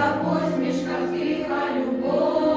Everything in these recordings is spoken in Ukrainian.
та посмішках тиха любов.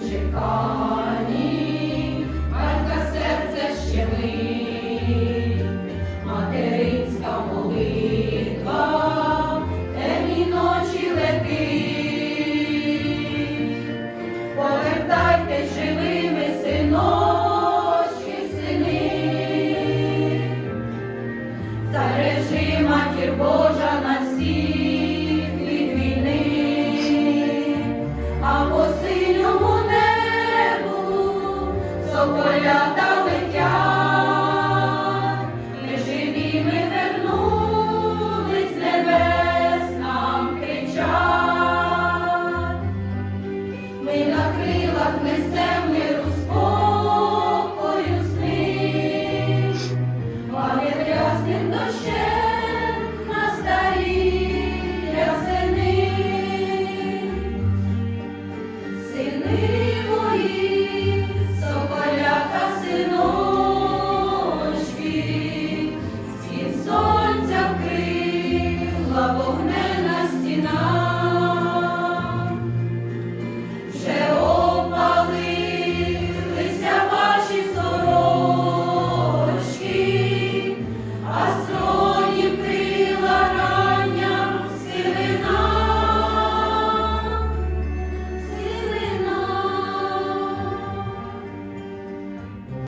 Chicago. на крилах несем ми рух.